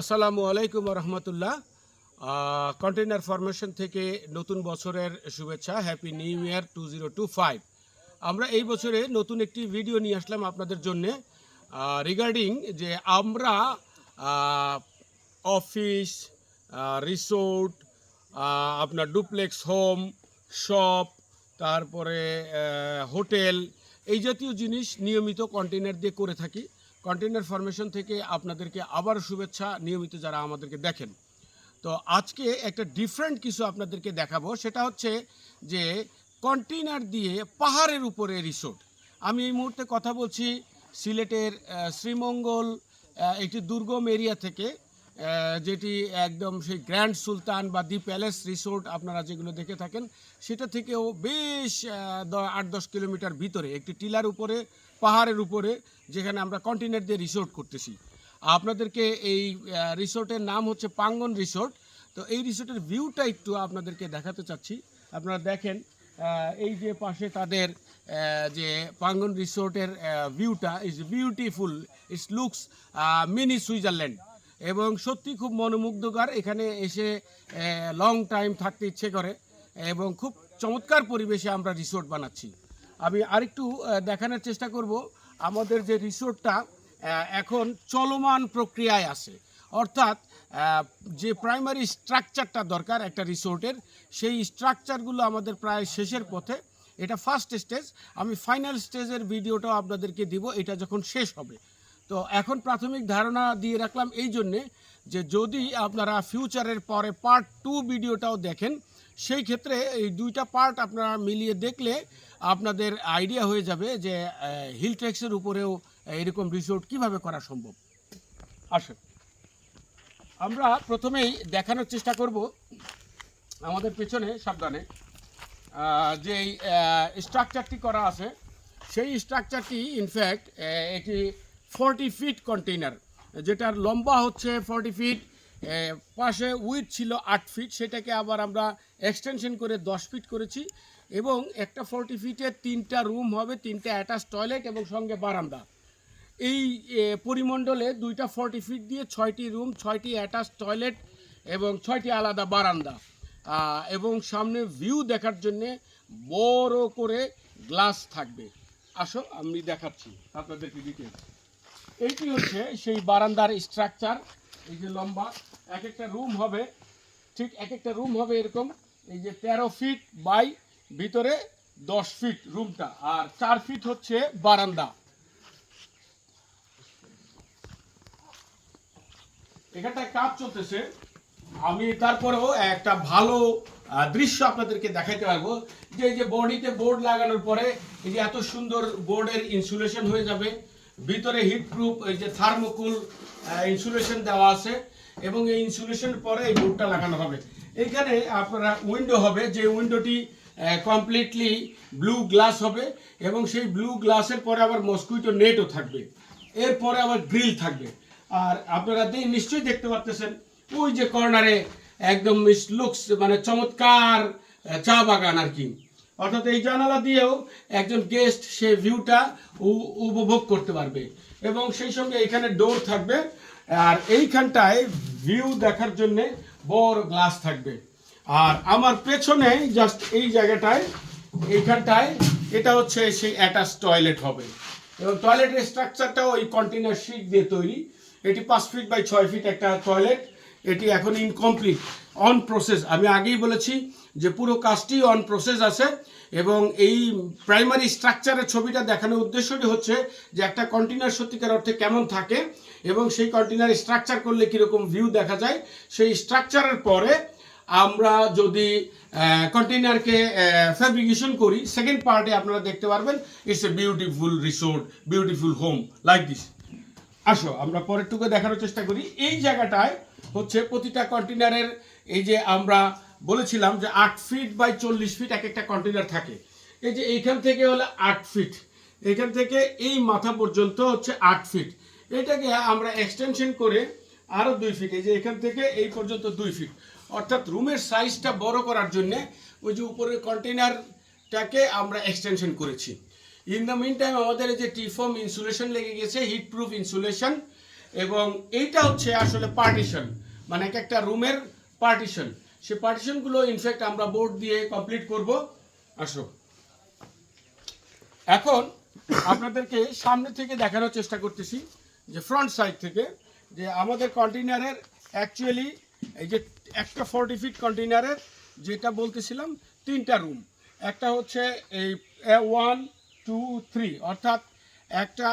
আসসালামু আলাইকুম রহমতুল্লাহ। Container formation থেকে নতুন বছরের শুভেচ্ছা happy new year two zero two five আমরা এই বছরে নতুন একটি ভিডিও নিয়ে আসলাম আপনাদের জন্যে। রিগার্ডিং যে আমরা অফিস রিসোর্ট আপনার ডুপ্লেক্স হোম শপ তারপরে হোটেল এই জাতীয় জিনিস নিয়মিত কন্টেনার দিয়ে করে থাকি। কন্টেনার ফরমেশন থেকে আপনাদেরকে আবার শুভেচ্ছা। নিয়মিত যারা আমাদেরকে দেখেন। তো আজকে একটা ডিফারেন্ট কিছু আপনাদেরকে দেখাবো। সেটা হচ্ছে যে কন্টেনার দিয়ে পাহাড়ের উপরে রিসোর্ট আমি এই মুহূর্তে কথা বলছি সিলেটের শ্রীমঙ্গল একটি দুর্গম এরিয়া থেকে। যেটি একদম সেই গ্র্যান্ড সুলতান বা দি প্যালেস রিসোর্ট আপনারা যেগুলো দেখে থাকেন, সেটা থেকেও বেশ আট দশ কিলোমিটার ভিতরে, একটি টিলার উপরে, পাহাড়ের উপরে, যেখানে আমরা কন্টিনেন্ট দিয়ে রিসোর্ট করতেছি। আপনাদেরকে এই রিসোর্টের নাম হচ্ছে পাঙ্গন রিসোর্ট। তো এই রিসোর্টের ভিউটা একটু আপনাদেরকে দেখাতে চাচ্ছি। আপনারা দেখেন এই যে পাশে তাদের যে পাঙ্গন রিসোর্টের ভিউটা is beautiful it's looks mini Switzerland এবং সত্যি খুব মনোমুগ্ধকর। এখানে এসে লং টাইম থাকতে ইচ্ছে করে এবং খুব চমৎকার পরিবেশে আমরা রিসোর্ট বানাচ্ছি। আমি আরেকটু দেখানোর চেষ্টা করব। আমাদের যে রিসোর্টটা এখন চলমান প্রক্রিয়ায় আছে। অর্থাৎ যে প্রাইমারি স্ট্রাকচারটা দরকার একটা রিসোর্টের সেই স্ট্রাকচারগুলো আমাদের প্রায় শেষের পথে। এটা ফার্স্ট স্টেজ আমি ফাইনাল স্টেজের ভিডিওটাও আপনাদেরকে দিব। এটা যখন শেষ হবে তো এখন প্রাথমিক ধারণা দিয়ে রাখলাম এই জন্যে যে যদি আপনারা ফিউচারের পরে পার্ট টু ভিডিওটাও দেখেন, সেই ক্ষেত্রে এই দুইটা পার্ট আপনারা মিলিয়ে দেখলে আপনাদের আইডিয়া হয়ে যাবে যে হিল ট্রেক্সের উপরেও এরকম রিসোর্ট কীভাবে করা সম্ভব। আসেন। আমরা প্রথমেই দেখানোর চেষ্টা করব আমাদের পেছনে সাবধানে যে স্ট্রাকচারটি করা আছে। সেই স্ট্রাকচারটি ইনফ্যাক্ট এটি ফর্টি ফিট কন্টেইনার, যেটার লম্বা হচ্ছে ফর্টি ফিট পাশে উইথ ছিল আট ফিট, সেটাকে আবার আমরা এক্সটেনশন করে দশ ফিট করেছি এবং একটা ফর্টি ফিটের তিনটা রুম হবে, তিনটা অ্যাটাচ টয়লেট এবং সঙ্গে বারান্দা। এই পরিমণ্ডলে দুইটা ফর্টি ফিট দিয়ে ছয়টি রুম ছয়টি অ্যাটাচ টয়লেট এবং ছয়টি আলাদা বারান্দা। এবং সামনে ভিউ দেখার জন্যে বড় করে গ্লাস থাকবে। আসো, আমি দেখাচ্ছি আপনাদেরকে ডিটেলস এইটি হচ্ছে সেই বারান্দার স্ট্রাকচার এই যে লম্বা, এক একটা রুম হবে, ঠিক এক একটা রুম হবে এরকম, এই যে তেরো ফিট বাই ভিতরে দশ ফিট রুমটা আর চার ফিট হচ্ছে বারান্দা। এখানটায় কাজ চলতেছে। আমি তারপরেও একটা ভালো দৃশ্য আপনাদেরকে দেখাতে পারব। যে এই যে বডিতে বোর্ড লাগানোর পরে এই যে এত সুন্দর বোর্ডের ইনসুলেশন হয়ে যাবে ভিতরে হিট প্রুফ এই যে থার্মোকুল ইনসুলেশন দেওয়া আছে এবং এই ইনসুলেশনের পরে এই বোর্ডটা লাগানো হবে। এখানে আপনারা উইন্ডো হবে, যে উইন্ডোটি কমপ্লিটলি ব্লু গ্লাস হবে এবং সেই ব্লু গ্লাসের পরে আবার মস্কুইটো নেটও থাকবে। এরপরে আবার গ্রিল থাকবে। আর আপনারা নিশ্চয়ই দেখতে পাচ্ছেন ওই যে কর্নারে একদম লুকস মানে চমৎকার চা বাগান আর কি। অর্থাৎ এই জানালা দিয়েও একজন গেস্ট সে ভিউটা উপভোগ করতে পারবে। এবং সেই সঙ্গে এখানে ডোর থাকবে, আর এইখানটায় ভিউ দেখার জন্য বড় গ্লাস থাকবে। আর আমার পেছনে জাস্ট এই জায়গাটায়, এইখানটায়, এটা হচ্ছে সেই অ্যাটাচ টয়লেট হবে। এবং টয়লেটের স্ট্রাকচারটাও ওই কন্টেনার শিট দিয়ে তৈরি। এটি পাঁচ ফিট বাই ছয় ফিট একটা টয়লেট এটি এখন ইনকমপ্লিট অন প্রসেস আমি আগেই বলেছি যে পুরো কাজটি অন প্রসেস আছে এবং এই প্রাইমারি স্ট্রাকচারের ছবিটা দেখানোর উদ্দেশ্যটি হচ্ছে যে একটা কন্টেনার সত্যিকার অর্থে কেমন থাকে এবং সেই কন্টেনার স্ট্রাকচার করলে কীরকম ভিউ দেখা যায়। সেই স্ট্রাকচারের পরে আমরা যদি কন্টেনারকে ফ্যাব্রিকেশন করি সেকেন্ড পার্টে আপনারা দেখতে পারবেন it's a beautiful resort beautiful home like this আসো, আমরা পরেরটুকু দেখানোর চেষ্টা করি। এই জায়গাটায় হচ্ছে প্রতিটা কন্টেনারের এই যে আমরা বলেছিলাম যে আট ফিট বাই চল্লিশ ফিট এক একটা কন্টেনার থাকে। এই যে এইখান থেকে হলো আট ফিট এখান থেকে এই মাথা পর্যন্ত হচ্ছে আট ফিট এটাকে আমরা এক্সটেনশন করে আরও দুই ফিট এই যে এখান থেকে এই পর্যন্ত দুই ফিট অর্থাৎ রুমের সাইজটা বড় করার জন্যে ওই যে উপরের কন্টেনারটাকে আমরা এক্সটেনশন করেছি। ইন দ্য মিন টাইম আমাদের এই যে টিফর্ম ইনসুলেশন লেগে গেছে হিট প্রুফ ইনসুলেশন এবং এইটা হচ্ছে আসলে পার্টিশন মানে এক একটা রুমের পার্টিশন সে পার্টিশনগুলো ইনফ্যাক্ট আমরা বোর্ড দিয়ে কমপ্লিট করব। আসো। এখন আপনাদেরকে সামনে থেকে দেখানোর চেষ্টা করতেছি, যে ফ্রন্ট সাইড থেকে, যে আমাদের কন্টেইনারের অ্যাকচুয়ালি এই যে একটা ফোরটি ফিট কন্টেইনারের যেটা বলতেছিলাম, তিনটা রুম একটা হচ্ছে এই ওয়ান টু থ্রি অর্থাৎ একটা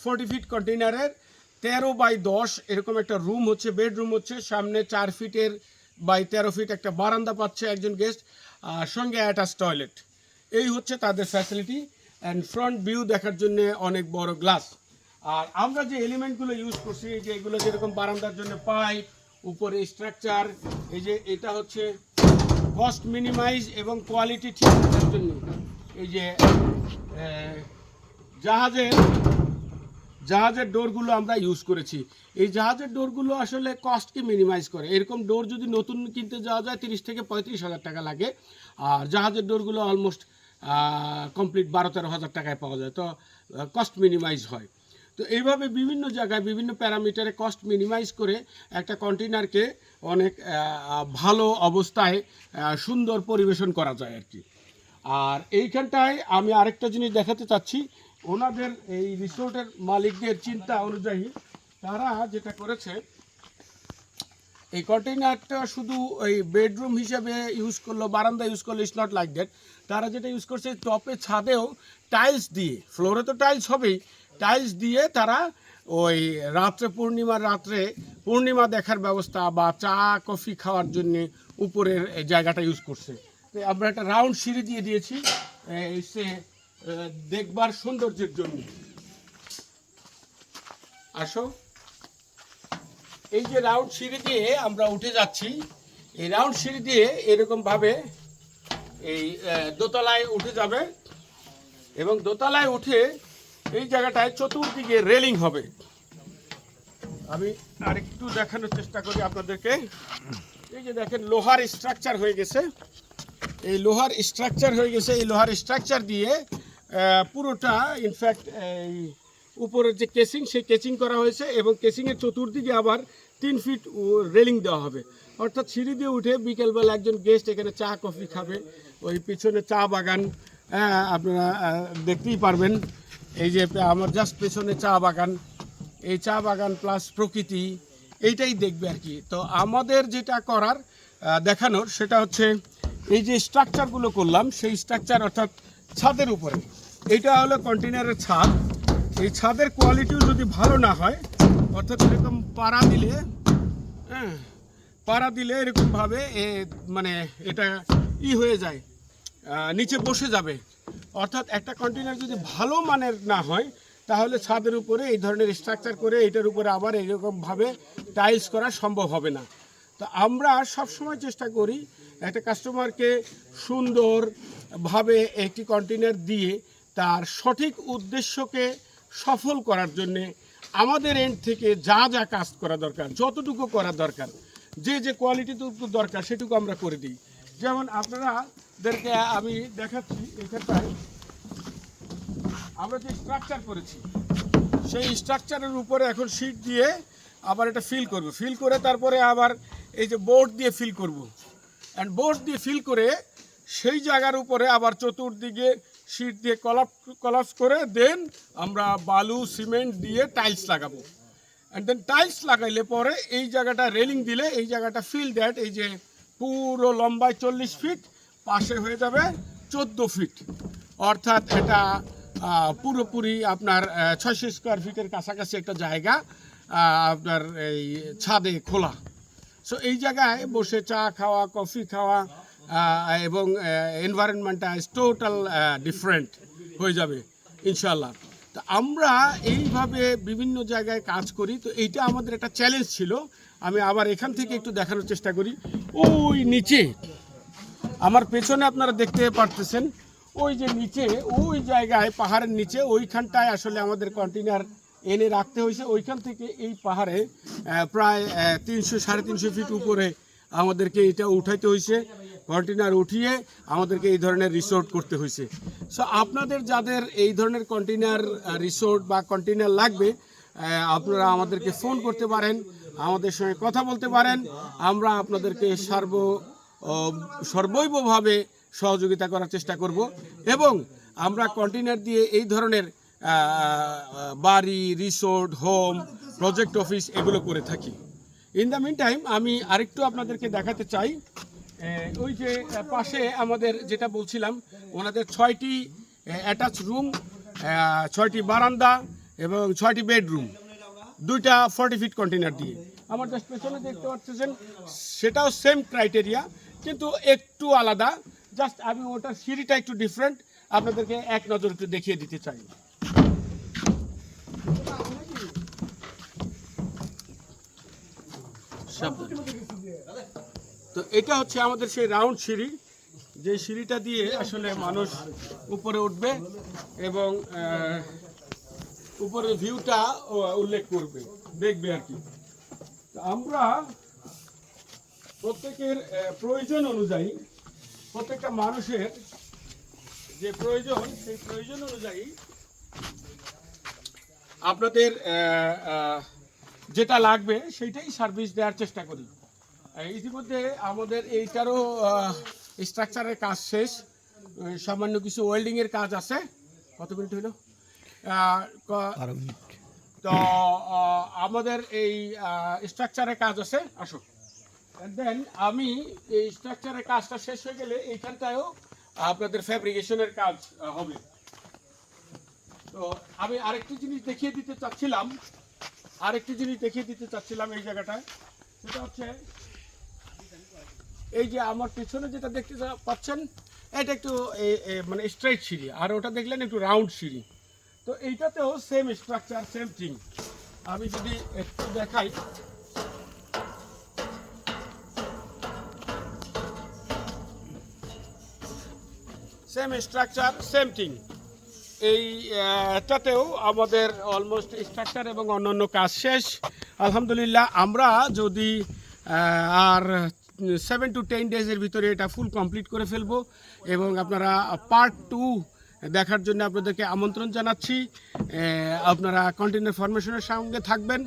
ফোরটি ফিট কন্টেইনারের তেরো বাই দশ, এরকম একটা রুম হচ্ছে বেডরুম হচ্ছে, সামনে চার ফিটের বাই তেরো ফিট একটা বারান্দা পাচ্ছে একজন গেস্ট আর সঙ্গে অ্যাটাচ টয়লেট এই হচ্ছে তাদের ফ্যাসিলিটি অ্যান্ড ফ্রন্ট ভিউ দেখার জন্য অনেক বড় গ্লাস আর আমরা যে এলিমেন্টগুলো ইউজ করছি যে এগুলো যেরকম বারান্দার জন্য পাইপ উপরে স্ট্রাকচার এই যে এটা হচ্ছে কস্ট মিনিমাইজ এবং কোয়ালিটি ঠিক রাখার জন্য। এই যে জাহাজের জাহাজের ডোরগুলো আমরা ইউজ করেছি। এই জাহাজের ডোরগুলো আসলে কস্টকে মিনিমাইজ করে। এরকম ডোর যদি নতুন কিনতে যাওয়া যায়, তিরিশ থেকে পঁয়ত্রিশ হাজার টাকা লাগে। আর জাহাজের ডোরগুলো অলমোস্ট কমপ্লিট বারো তেরো হাজার টাকায় পাওয়া যায়। তো কস্ট মিনিমাইজ হয়। তো এইভাবে বিভিন্ন জায়গায় বিভিন্ন প্যারামিটারে কস্ট মিনিমাইজ করে একটা কন্টেনারকে অনেক ভালো অবস্থায় সুন্দর পরিবেশন করা যায় আর কি। আর এইখানটায় আমি আরেকটা জিনিস দেখাতে চাচ্ছি। ওনাদের এই রিসোর্টের মালিকদের চিন্তা অনুযায়ী তারা যেটা করেছে, এই কন্টেইনারটা শুধু এই বেডরুম হিসেবে ইউজ করল, বারান্দা ইউজ করল ইস নট লাইক দ্যাট তারা যেটা ইউজ করছে টপে ছাদেও টাইলস দিয়ে ফ্লোরে তো টাইলস হবেই টাইলস দিয়ে তারা ওই রাত্রে পূর্ণিমার রাত্রে পূর্ণিমা দেখার ব্যবস্থা বা চা, কফি খাওয়ার জন্য উপরের জায়গাটা ইউজ করছে। আমরা একটা রাউন্ড সিঁড়ি দিয়ে দিয়েছি সে দেখবার সৌন্দর্যের জন্য। আসো। এই যে রাউন্ড সিঁড়ি দিয়ে আমরা উঠে যাচ্ছি, এই রাউন্ড সিঁড়ি দিয়ে এরকম ভাবে এই দোতলায় উঠে যাবে এবং দোতলায় উঠে এই জায়গাটায় চতুর্দিকে রেলিং হবে। আমি আরেকটু দেখানোর চেষ্টা করি আপনাদেরকে। এই যে দেখেন, লোহার স্ট্রাকচার হয়ে গেছে। এই লোহার স্ট্রাকচার হয়ে গেছে। এই লোহার স্ট্রাকচার দিয়ে পুরোটা ইনফ্যাক্ট এই উপরের যে কেসিং সেই কেচিং করা হয়েছে এবং কেসিংয়ের চতুর্দিকে আবার তিন ফিট রেলিং দেওয়া হবে। অর্থাৎ সিঁড়ি দিয়ে উঠে বিকেলবেলা একজন গেস্ট এখানে চা কফি খাবে। ওই পিছনে চা বাগান হ্যাঁ, আপনারা দেখতেই পারবেন। এই যে আমার জাস্ট পেছনে চা বাগান। এই চা বাগান প্লাস প্রকৃতি এইটাই দেখবে আর কি। তো আমাদের যেটা করার দেখানোর সেটা হচ্ছে এই যে স্ট্রাকচারগুলো করলাম সেই স্ট্রাকচার অর্থাৎ ছাদের উপরে। এটা হলো কন্টেনারের ছাদ। এই ছাদের কোয়ালিটিও যদি ভালো না হয়, অর্থাৎ এরকম পাড়া দিলে হ্যাঁ পাড়া দিলে এরকমভাবে মানে এটা ই হয়ে যায় নিচে বসে যাবে। অর্থাৎ একটা কন্টেনার যদি ভালো মানের না হয়, তাহলে ছাদের উপরে এই ধরনের স্ট্রাকচার করে এটার উপরে আবার এরকমভাবে টাইলস করা সম্ভব হবে না। তো আমরা সবসময় চেষ্টা করি একটা কাস্টমারকে সুন্দরভাবে একটি কন্টেনার দিয়ে তার সঠিক উদ্দেশ্যকে সফল করার জন্যে আমাদের এন্ড থেকে যা যা কাজ করা দরকার, যতটুকু করা দরকার, যে যে কোয়ালিটিটুকু দরকার, সেটুকু আমরা করে দিই। যেমন আপনারাদেরকে আমি দেখাচ্ছি, এখানটায় আমরা যে স্ট্রাকচার করেছি, সেই স্ট্রাকচারের উপরে এখন শীট দিয়ে আবার এটা ফিল করব। ফিল করে তারপরে আবার এই যে বোর্ড দিয়ে ফিল করব। অ্যান্ড বোর্ড দিয়ে ফিল করে সেই জায়গার উপরে আবার চতুর্দিকে শীট দিয়ে কলাপ, কলাপস করে দেন আমরা বালু, সিমেন্ট দিয়ে টাইলস লাগাবো। অ্যান্ড দেন টাইলস লাগাইলে পরে এই জায়গাটা রেলিং দিলে, এই জায়গাটা ফিল দ্যাট এই যে পুরো লম্বায় চল্লিশ ফিট পাশে হয়ে যাবে চোদ্দ ফিট অর্থাৎ এটা পুরোপুরি আপনার ছয়শো স্কোয়ার ফিটের কাছাকাছি একটা জায়গা আপনার এই ছাদে খোলা। সো এই জায়গায় বসে চা খাওয়া কফি খাওয়া এবং এনভায়রনমেন্টটা টোটাল ডিফারেন্ট হয়ে যাবে ইনশাল্লাহ তো আমরা এইভাবে বিভিন্ন জায়গায় কাজ করি, তো এইটা আমাদের একটা চ্যালেঞ্জ ছিল। আমি আবার এখান থেকে একটু দেখানোর চেষ্টা করি। ওই নিচে, আমার পেছনে আপনারা দেখতে পারতেছেন, ওই যে নিচে, ওই জায়গায়, পাহাড়ের নিচে, ওইখানটায় আসলে আমাদের কন্টেনার এনে রাখতে হয়েছে। ওইখান থেকে এই পাহাড়ে প্রায় তিনশো, সাড়ে তিনশো ফিট উপরে আমাদেরকে এটা উঠাইতে হয়েছে। কন্টেনার উঠিয়ে আমাদেরকে এই ধরনের রিসোর্ট করতে হয়েছে। সো আপনাদের যাদের এই ধরনের কন্টেনার রিসোর্ট বা কন্টেনার লাগবে আপনারা আমাদেরকে ফোন করতে পারেন, আমাদের সঙ্গে কথা বলতে পারেন, আমরা আপনাদেরকে সর্ব সর্বৈবভাবে সহযোগিতা করার চেষ্টা করব এবং আমরা কন্টেনার দিয়ে এই ধরনের বাড়ি রিসোর্ট হোম প্রজেক্ট অফিস এগুলো করে থাকি। ইন দ্য মিন টাইম আমি আরেকটু আপনাদেরকে দেখাতে চাই। ওই যে পাশে আমাদের যেটা বলছিলাম, ওনাদের ছয়টি অ্যাটাচ রুম ছয়টি বারান্দা এবং ছয়টি বেডরুম দুইটা ফর্টি ফিট কন্টেনার দিয়ে। আমার জাস্ট পেছনে দেখতে পাচ্ছেন, সেটাও সেম ক্রাইটেরিয়া কিন্তু একটু আলাদা। জাস্ট আমি ওটার সিঁড়িটা একটু ডিফারেন্ট আপনাদেরকে এক নজর একটু দেখিয়ে দিতে চাই। তো এটা হচ্ছে আমাদের সেই রাউন্ড সিঁড়ি। যে সিঁড়িটা দিয়ে আসলে মানুষ উপরে উঠবে এবং উপরের ভিউটা উল্লেখ করবে, দেখবে আর কি। আমরা প্রত্যেকের প্রয়োজন অনুযায়ী, প্রত্যেকটা মানুষের যে প্রয়োজন, সেই প্রয়োজন অনুযায়ী আপনাদের যেটা লাগবে, সেইটাই সার্ভিস দেওয়ার চেষ্টা করি। ইতিমধ্যে আমাদের এইটারও স্ট্রাকচারের কাজ শেষ। সামান্য কিছু ওয়েল্ডিংয়ের কাজ আছে। কত মিনিট হইল? তো আমাদের এই স্ট্রাকচারের কাজ আছে। আসো। দেন আমি এই স্ট্রাকচারের কাজটা শেষ হয়ে গেলে এইখানটায়ও আপনাদের ফ্যাব্রিকেশনের কাজ হবে। তো আমি আরেকটি জিনিস দেখিয়ে দিতে চাচ্ছিলাম। আরেকটি জিনিস দেখিয়ে দিতে চাচ্ছিলাম এই জায়গাটায়। সেটা হচ্ছে এই যে আমার পিছনে যেটা দেখতে পাচ্ছেন, এটা একটু মানে স্ট্রেট সিঁড়ি, আর ওটা দেখলেন একটু রাউন্ড সিঁড়ি। তো এইটাতেও সেম স্ট্রাকচার সেম থিং আমি যদি একটু দেখাই। সেম স্ট্রাকচার সেম থিং এই, এটাতেও আমাদের অলমোস্ট স্ট্রাকচার এবং অন্যান্য কাজ শেষ। আলহামদুলিল্লাহ, আমরা যদি আর সেভেন টু টেন ডেজের ভিতরে এটা ফুল কমপ্লিট করে ফেলব এবং আপনারা পার্ট টু দেখার জন্য আপনাদেরকে আমন্ত্রণ জানাচ্ছি। আপনারা কন্টিনিউ ফরমেশনের সঙ্গে থাকবেন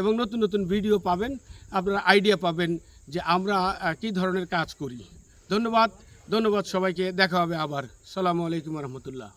এবং নতুন নতুন ভিডিও পাবেন। আপনারা আইডিয়া পাবেন যে আমরা কী ধরনের কাজ করি। ধন্যবাদ ধন্যবাদ সবাইকে। দেখা হবে আবার। সালামু আলাইকুম রহমতুল্লাহ।